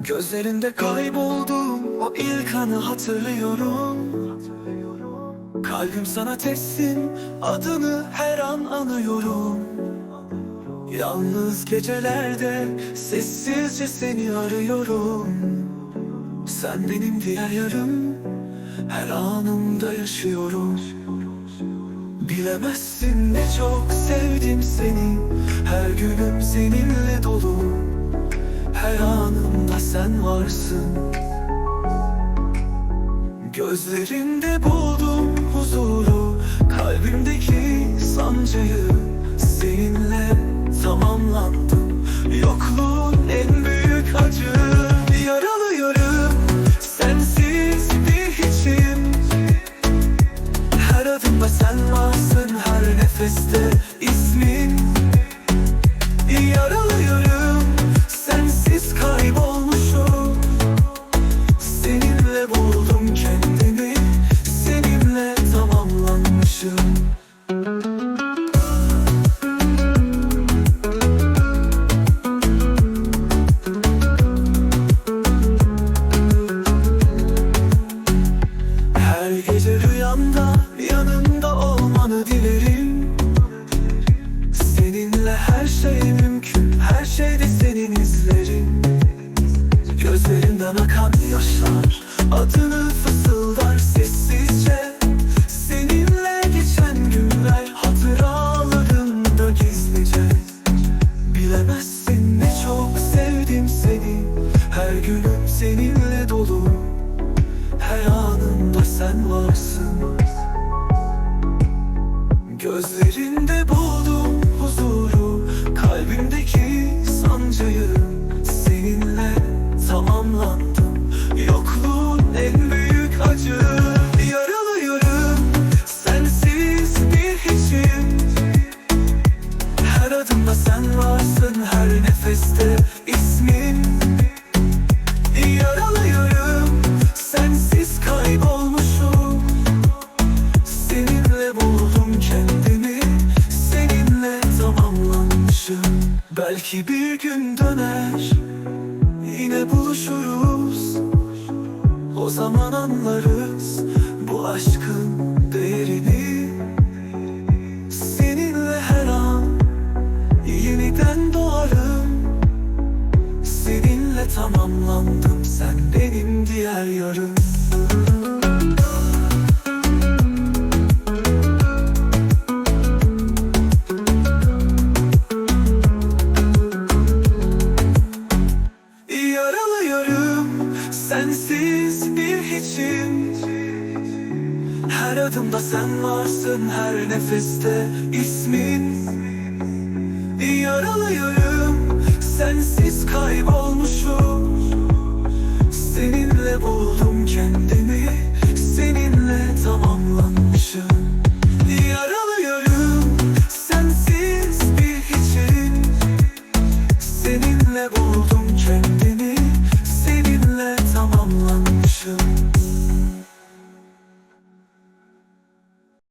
Gözlerinde kayboldum o ilk anı hatırlıyorum. Kalbim sana teslim adını her an anıyorum. Yalnız gecelerde sessizce seni arıyorum. Sen benim diğer yarım her anımda yaşıyorum. Bilemezsin ne çok sevdim seni Her günüm seninle dolu sen varsın. Gözlerinde buldum huzuru Kalbimdeki sancıyı Seninle tamamlandım Yokluğun en büyük acı Yaralı yarım Sensiz bir hiçim. Her adımda sen varsın her nefeste akan yaşlar adını fısıldar sessizce. Seninle geçen günler hatıralarımda gizlice. Bilemezsin ne çok sevdim seni. Her günüm seninle dolu. Her anımda sen varsın. Gözlerinde ismin. Yaralıyım Sensiz kaybolmuşum. Seninle buldum kendimi Seninle tamamlanmışım. Belki bir gün döner Yine buluşuruz. O zaman anlarız Bu aşkın değerini tamamlandım. Sen benim diğer yarım. Yaralı yarım sensiz bir hiçim. Her adımda sen varsın her nefeste ismin. Yaralı yarım Oh.